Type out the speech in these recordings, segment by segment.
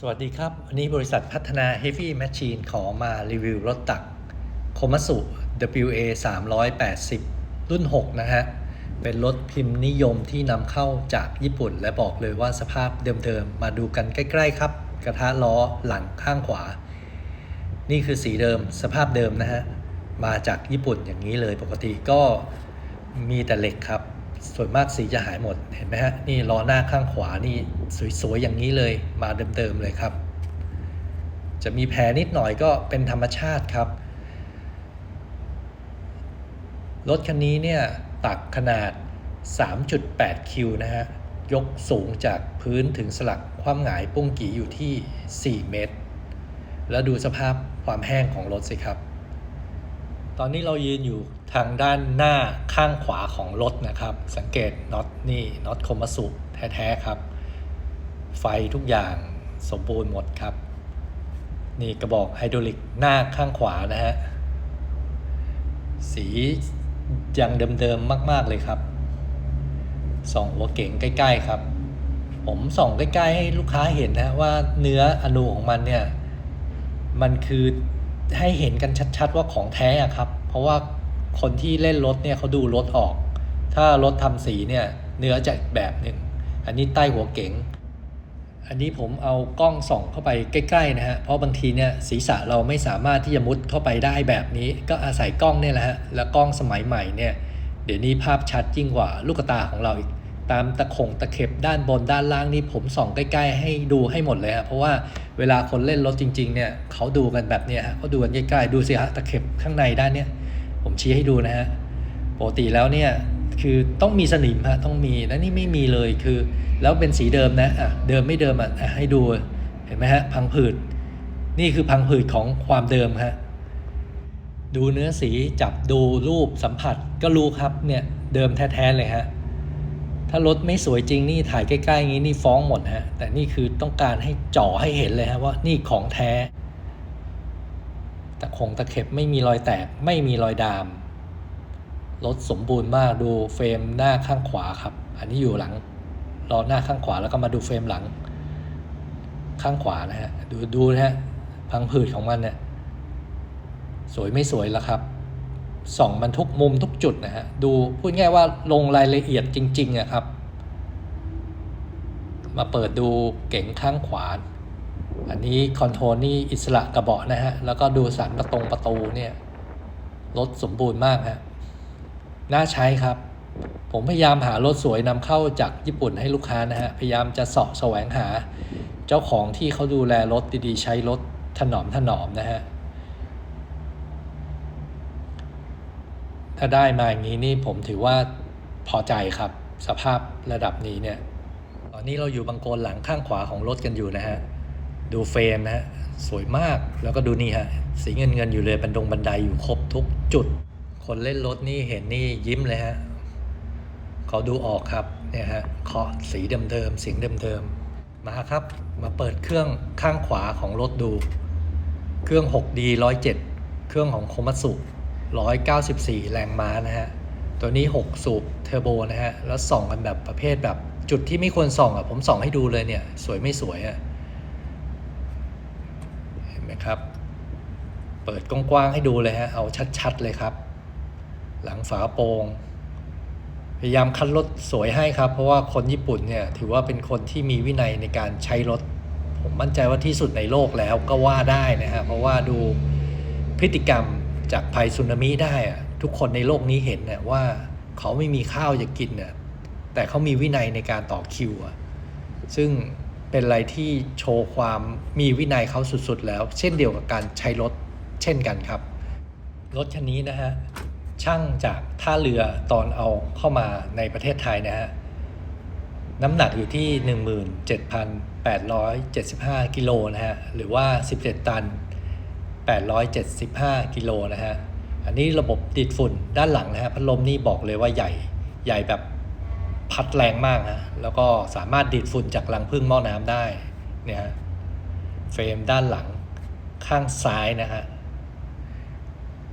สวัสดีครับ วันนี้บริษัทพัฒนา Heavy Machine ขอมารีวิวรถตักโคมัสุ WA 380 รุ่น 6 นะฮะ เป็นรถพิมพ์นิยมที่นำเข้าจากญี่ปุ่น และบอกเลยว่าสภาพเดิมๆ มาดูกันใกล้ๆครับ กระทะล้อหลังข้างขวา นี่คือสีเดิมสภาพเดิมนะฮะ มาจากญี่ปุ่นอย่างนี้เลยปกติก็มีแต่เหล็กครับ ส่วนมากสีจะหายหมดเห็นไหมฮะ นี่ล้อหน้าข้างขวานี่ สวยๆอย่างนี้เลยมาเดิมๆเลยครับ จะมีแผลนิดหน่อยก็เป็นธรรมชาติครับรถคันนี้เนี่ยตักขนาด 3.8 คิวนะฮะ ยกสูงจากพื้นถึงสลักความหงายปุ้งกีอยู่ที่ 4 เมตร แล้วดูสภาพความแห้งของรถสิครับ ตอนนี้เรายืนอยู่ทางด้านหน้าข้างขวาของรถนะครับ สังเกตน็อตนี่น็อตคมสุแท้ๆครับ ไฟทุกอย่างสมบูรณ์หมดครับ นี่กระบอกไฮดรอลิกหน้าข้างขวานะฮะ สียังเดิมๆมาก ๆ เลยครับ ส่องหัวเก๋งใกล้ ๆ ครับ ผมส่องใกล้ๆให้ลูกค้าเห็นนะว่าเนื้ออนูของมันเนี่ย มันคือให้เห็นกันชัด ๆ ว่าของแท้อะครับ เพราะว่าคนที่เล่นรถเนี่ยเขาดูรถออก ถ้ารถทำสีเนี่ยเนื้อจะอีกแบบหนึ่ง อันนี้ใต้หัวเก๋ง อันนี้ผมเอากล้องส่องเข้าไปใกล้ๆนะฮะ เพราะบางทีเนี่ยศีรษะเราไม่สามารถที่จะมุดเข้าไปได้แบบนี้ ก็อาศัยกล้องเนี่ยแหละฮะ แล้วกล้องสมัยใหม่เนี่ย เดี๋ยวนี้ภาพชัดยิ่งกว่าลูกตาของเราอีก ตามตะขงตะเข็บด้านบนด้านล่างนี่ผมส่องใกล้ๆ ให้ดูให้หมดเลยฮะ เพราะว่าเวลาคนเล่นรถจริง ๆเนี่ยเขาดูกันแบบเนี้ยฮะเขาดูกันใกล้ๆ ดูสิฮะตะเข็บข้างในด้านเนี้ย ผมชี้ให้ดูนะฮะ ปกติแล้วเนี่ย คือต้องมีสนิมฮะต้องมีแล้วนี่ไม่มีเลยคือ แล้วเป็นสีเดิมนะอะเดิมไม่เดิมอะอะให้ดูเห็นไหมฮะพังผืดนี่คือพังผืดของความเดิมฮะดูเนื้อสีจับดูรูปสัมผัสก็รู้ครับเนี่ยเดิมแท้ๆเลยฮะถ้ารถไม่สวยจริงนี่ถ่ายใกล้ๆอย่างนี้นี่ฟ้องหมดฮะแต่นี่คือต้องการให้จ่อให้เห็นเลยฮะว่านี่ของแท้ตะคงตะเข็บไม่มีรอยแตกไม่มีรอยดาม รถสมบูรณ์มากดูเฟรมหน้าข้างขวาครับ อันนี้อยู่หลังล้อหน้าข้างขวาแล้วก็มาดูเฟรมหลัง ข้างขวานะฮะดูดูนะฮะพังผืดของมันเนี่ยสวยไม่สวยแล้วครับส่องมันทุกมุมทุกจุดนะฮะดูพูดง่ายว่าลงรายละเอียดจริงๆอะครับ มาเปิดดูเก๋งข้างขวา อันนี้คอนโทรลนี่อิสระกระเบาะนะฮะแล้วก็ดูสันประตงประตูเนี่ยรถสมบูรณ์มากฮะ น่าใช้ครับ ผมพยายามหารถสวยนำเข้าจากญี่ปุ่นให้ลูกค้านะฮะ พยายามจะเสาะแสวงหา เจ้าของที่เขาดูแลรถดีๆ ใช้รถถนอมถนอมนะฮะ ถ้าได้มาอย่างนี้นี่ผมถือว่าพอใจครับ สภาพระดับนี้เนี่ย ตอนนี้เราอยู่บังโกนหลังข้างขวาของรถกันอยู่นะฮะ ดูเฟรมนะฮะ สวยมากแล้วก็ดูนี่ฮะ สีเงินเงินๆอยู่เลยบันดงบันไดอยู่ครบทุกจุด คนเล่นรถนี่เห็นนี่ยิ้มเลยฮะเขาดูออกครับเนี่ยฮะเคาะสีเดิมๆเสียงเดิมๆมาครับ มาเปิดเครื่องข้างขวาของรถดู เครื่อง 6D 107 เครื่องของโคมัตสุ 194 แรงม้านะฮะ ตัวนี้ 6 สูบเทอร์โบนะฮะ แล้วส่องกันแบบประเภทแบบจุดที่ไม่ควรส่องอะ ผมส่องให้ดูเลยเนี่ย สวยไม่สวยอะ เห็นไหมครับ เปิดกว้างๆให้ดูเลยฮะ เอาชัดๆเลยครับ หลังฝาโปรงพยายามคัดรถสวยให้ครับ เพราะว่าคนญี่ปุ่นเนี่ยถือว่าเป็นคนที่มีวินัยในการใช้รถ ผมมั่นใจว่าที่สุดในโลกแล้วก็ว่าได้นะฮะเพราะว่าดูพฤติกรรมจากภัยสึนามิได้อะทุกคนในโลกนี้เห็นเนี่ยว่าเขาไม่มีข้าวจะกินเนี่ยแต่เขามีวินัยในการต่อคิวอะซึ่งเป็นอะไรที่โชว์ความมีวินัยเขาสุดๆ แล้ว เช่นเดียวกับการใช้รถเช่นกันครับ รถคันนี้นะฮะ ช่างจากท่าเรือตอนเอาเข้ามาในประเทศไทยนะฮะน้ำหนักอยู่ที่ 17,875 กิโลนะฮะหรือว่า 17 ตัน 875 กิโลนะฮะอันนี้ระบบติดฝุ่นด้านหลังนะฮะพัดลมนี่บอกเลยว่าใหญ่ใหญ่แบบพัดแรงมากนะแล้วก็สามารถดีดฝุ่นจากรังพึ่งหม้อน้ำได้เนี่ยเฟรมด้านหลังข้างซ้ายนะฮะ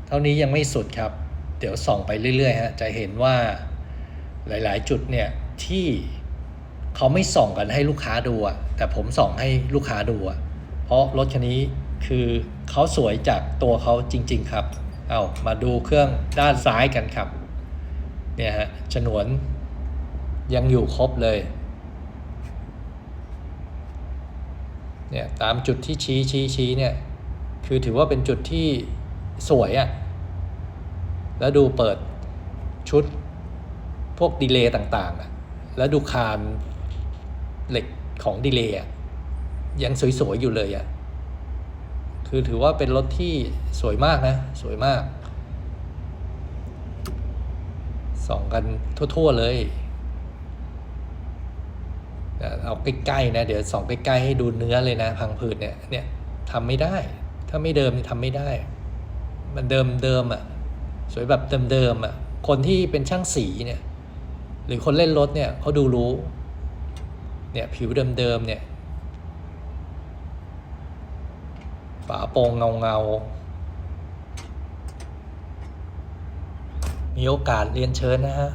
เท่านี้ยังไม่สุดครับ ดี๋ยวส่องไปเรื่อยๆฮะจะเห็นว่าหลายๆ จุดเนี่ยที่เขาไม่ส่องกันให้ลูกค้าดูอะแต่ผมส่องให้ลูกค้าดูอะเพราะรถคันนี้คือเขาสวยจากตัวเขาจริง ๆ ครับเอามาดูเครื่องด้านซ้ายกันครับเนี่ยฮะฉนวนยังอยู่ครบเลยเนี่ยตามจุดที่ชี้ชี้ชี้เนี่ยคือถือว่าเป็นจุดที่สวยอะ่ะ แล้วดูเปิดชุดพวกดีเลย์ต่างๆอะแล้วดูคานเหล็กของดีเลย์ยังสวยๆอยู่เลยอะ่ะ คือถือว่าเป็นรถที่สวยมากนะ สวยมาก ส่องกันทั่วๆเลยเอาใกล้ๆนะ เดี๋ยวส่องใกล้ๆให้ดูเนื้อเลยนะ พังผืดเนี่ยเนี่ยทำไม่ได้ ถ้าไม่เดิมนี่ทำไม่ได้ มันเดิมเดิมอะ สวยแบบเดิมๆอะคนที่เป็นช่างสีเนี่ยหรือคนเล่นรถเนี่ยเขาดูรู้เนี่ยผิวเดิมๆเนี่ยฝาโปรงเงาเงาๆมีโอกาสเรียนเชิญนะฮะ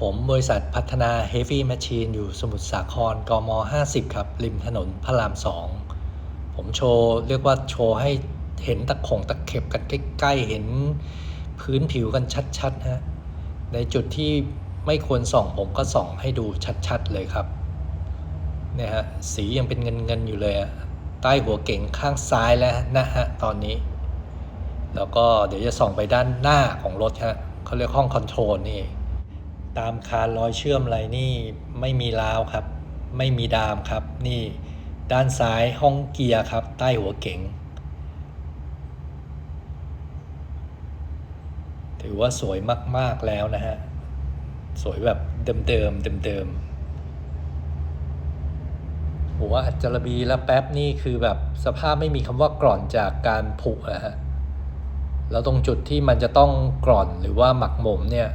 ผมบริษัทพัฒนา Heavy Machine อยู่สมุทรสาครกม 50 ครับ ริมถนนพระราม 2 ผมโชว์ เรียกว่าโชว์ให้เห็นตะขงตะเข็บกันใกล้ ๆ เห็น พื้นผิวกันชัดๆฮะในจุดที่ไม่ควรส่องผมก็ส่องให้ดูชัดๆเลยครับเนี่ยฮะสียังเป็นเงินๆอยู่เลยอะใต้หัวเก่งข้างซ้ายแล้วนะฮะตอนนี้ แล้วก็เดี๋ยวจะส่องไปด้านหน้าของรถฮะเขาเรียกห้องคอนโทรลนี่ตามคานรอยเชื่อมอะไรนี่ไม่มีราวครับ ไม่มีดามครับ นี่ ด้านซ้ายห้องเกียร์ครับ ใต้หัวเก๋ง ถือว่าสวยมาก ๆ แล้วนะฮะ สวยแบบเดิมๆเดิมๆหัวอัจจระบีและแป๊บนี่คือแบบสภาพไม่มีคำว่ากร่อนจากการผุนะฮะแล้วตรงจุดที่มันจะต้องกร่อนหรือว่าหมักหมมเนี่ย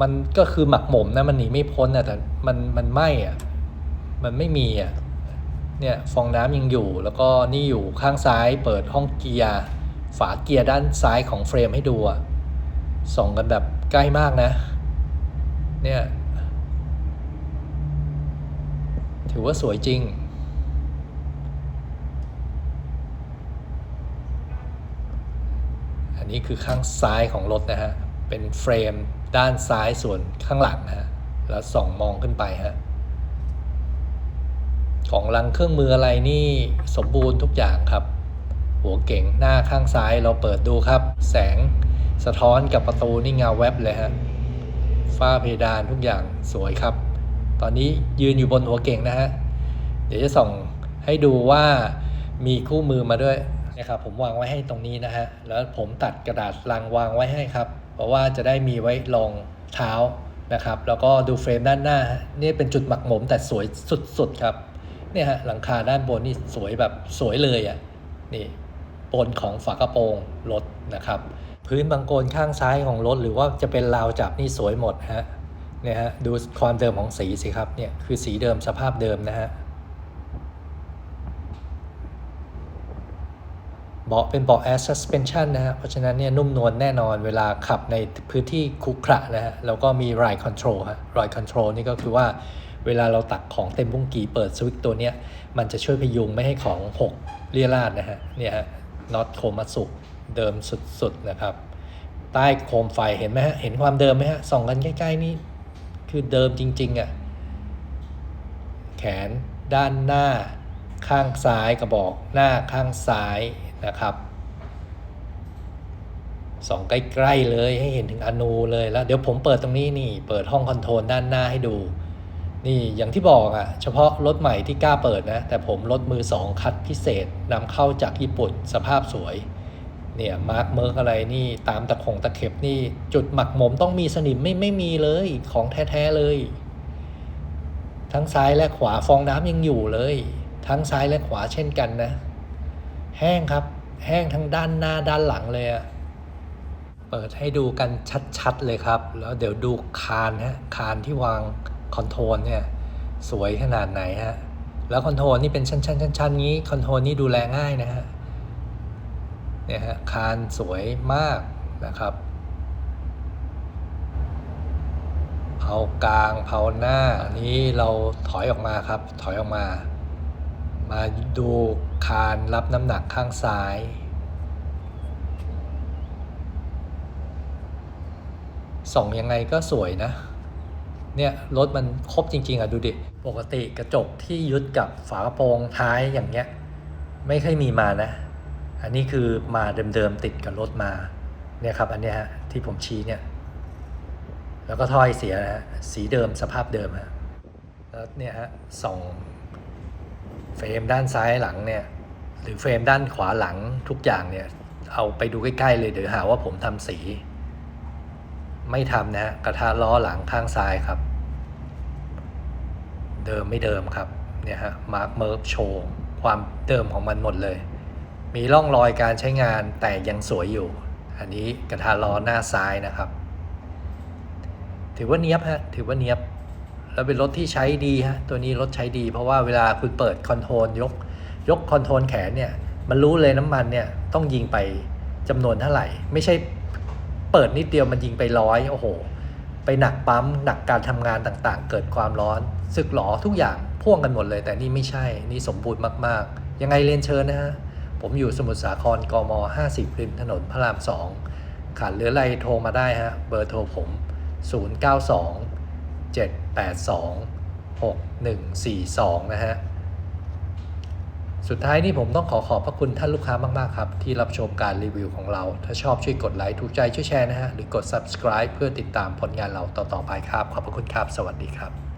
มันก็คือหมักหมมนะมันหนีไม่พ้นอะแต่มันมันไหมอะมันไม่มีอะเนี่ยฟองน้ำยังอยู่แล้วก็นี่อยู่ข้างซ้ายเปิดห้องเกียร์ฝาเกียร์ด้านซ้ายของเฟรมให้ดูอะ ส่องกันแบบใกล้มากนะ เนี่ย ถือว่าสวยจริง อันนี้คือข้างซ้ายของรถนะฮะ เป็นเฟรมด้านซ้ายส่วนข้างหลังนะฮะ แล้วส่องมองขึ้นไปฮะ ของลังเครื่องมืออะไรนี่สมบูรณ์ทุกอย่างครับ หัวเก่งหน้าข้างซ้ายเราเปิดดูครับ แสง สะท้อนกับประตูนี่เงาแวบเลยฮะฝ้าเพดานทุกอย่างสวยครับ ตอนนี้ยืนอยู่บนหัวเก่งนะฮะ เดี๋ยวจะส่งให้ดูว่ามีคู่มือมาด้วยนะครับผมวางไว้ให้ตรงนี้นะฮะ แล้วผมตัดกระดาษลังวางไว้ให้ครับ เพราะว่าจะได้มีไว้รองเท้านะครับ แล้วก็ดูเฟรมด้านหน้า นี่เป็นจุดหมักหมมแต่สวยสุดๆครับ เนี่ยฮะหลังคาด้านบนนี่สวยแบบสวยเลยอะ่ะ นี่บนของฝากระโปรงรถนะครับ พื้นบังโกนข้างซ้ายของรถ หรือว่าจะเป็นราวจับนี่สวยหมดฮะเนี่ยฮะดูความเดิมของสีสิครับเนี่ยคือสีเดิมสภาพเดิมนะฮะเบาะเป็นเบาะ air suspension นะฮะเพราะฉะนั้นเนี่ยนุ่มนวลแน่นอนเวลาขับในพื้นที่คุขระนะฮะแล้วก็มี ride control ฮะ ride control นี่ก็คือว่าเวลาเราตักของเต็มบุ้งกีเปิดสวิตตัวเนี้ยมันจะช่วยพยุงไม่ให้ของหกเลี่ยราดนะฮะเนี่ยฮะน็อตโคมัสุ เดิมสุดๆนะครับ ใต้โคมไฟเห็นไหมฮะเห็นความเดิมไหมฮะส่องกันใกล้ๆนี่คือเดิมจริงๆอะ่ะแขนด้านหน้าข้างซ้ายกระบอกหน้าข้างซ้ายนะครับส่องใกล้ๆเลยให้เห็นถึงอนูเลยแล้ว เดี๋ยวผมเปิดตรงนี้นี่เปิดห้องคอนโทรลด้านหน้าให้ดู นี่อย่างที่บอกอะ่ะ เฉพาะรถใหม่ที่กล้าเปิดนะ แต่ผมรถมือสองคัดพิเศษนำเข้าจากญี่ปุ่นสภาพสวย เนี่ยมาร์กเมิร์กอะไรนี่ตามตะขงตะเข็บนี่จุดหมักหมมต้องมีสนิมไม่ไม่มีเลยของแท้ๆเลย ทั้งซ้ายและขวาฟองน้ำยังอยู่เลย ทั้งซ้ายและขวาเช่นกันนะ แห้งครับ แห้งทั้งด้านหน้าด้านหลังเลยอะเปิดให้ดูกันชัดๆเลยครับ แล้วเดี๋ยวดูคานฮะคานที่วางคอนโทรลเนี่ยสวยขนาดไหนฮะแล้วคอนโทรลนี่เป็นชั้นๆๆๆนี้คอนโทรลนี่ดูแลง่ายนะฮะ เนี่ยฮะคานสวยมากนะครับพากลางเผาหน้าอันนี้เราถอยออกมาครับ ถอยออกมา มาดูคานรับน้ำหนักข้างซ้ายส่องยังไงก็สวยนะ เนี่ยรถมันครบจริง ๆอะดูดิ ปกติกระจกที่ยึดกับฝากระโปรงท้ายอย่างเงี้ย ไม่เคยมีมานะ อันนี้คือมาเดิมๆติดกับรถมาเนี่ยครับอันเนี้ยฮะที่ผมชี้เนี่ยแล้วก็ถ้อยเสียนะฮะสีเดิมสภาพเดิมฮะแล้วเนี่ยฮะส่องเฟรมด้านซ้ายหลังเนี่ยหรือเฟรมด้านขวาหลังทุกอย่างเนี่ยเอาไปดูใกล้ๆเลยเดี๋ยวหาว่าผมทำสี ไม่ทำนะฮะกระทะล้อหลังข้างซ้ายครับ เดิมไม่เดิมครับเนี่ยฮะมาร์คเมิร์ฟโชว์ความเดิมของมันหมดเลย มีร่องรอยการใช้งานแต่ยังสวยอยู่ อันนี้กระทะล้อหน้าซ้ายนะครับ ถือว่าเนี้ยบฮะ ถือว่าเนี้ยบ แล้วเป็นรถที่ใช้ดีฮะ ตัวนี้รถใช้ดี เพราะว่าเวลาคุณเปิดคอนโทรลยก ยกคอนโทรลแขนเนี่ย มันรู้เลยน้ำมันเนี่ยต้องยิงไปจำนวนเท่าไหร่ ไม่ใช่เปิดนิดเดียวมันยิงไปร้อยโอ้โห ไปหนักปั๊มหนักการทำงานต่างๆ เกิดความร้อนสึกหลอทุกอย่างพ่วงกันหมดเลย แต่นี่ไม่ใช่ นี่สมบูรณ์มากๆ ยังไงเรียนเชิญนะฮะ ผมอยู่สมุทรสาครกม 50ริมถนนพระราม 2 ขาดเหลืออะไรโทรมาได้ฮะ เบอร์โทรผม 092 782 6142 นะฮะ สุดท้ายนี่ผมต้องขอขอบพระคุณท่านลูกค้ามาก ๆ ครับ ที่รับชมการรีวิวของเรา ถ้าชอบช่วยกดไลค์ ถูกใจช่วยแชร์นะฮะ หรือกด subscribe เพื่อติดตามผลงานเราต่อ ๆ ไปครับ ขอบพระคุณครับ สวัสดีครับ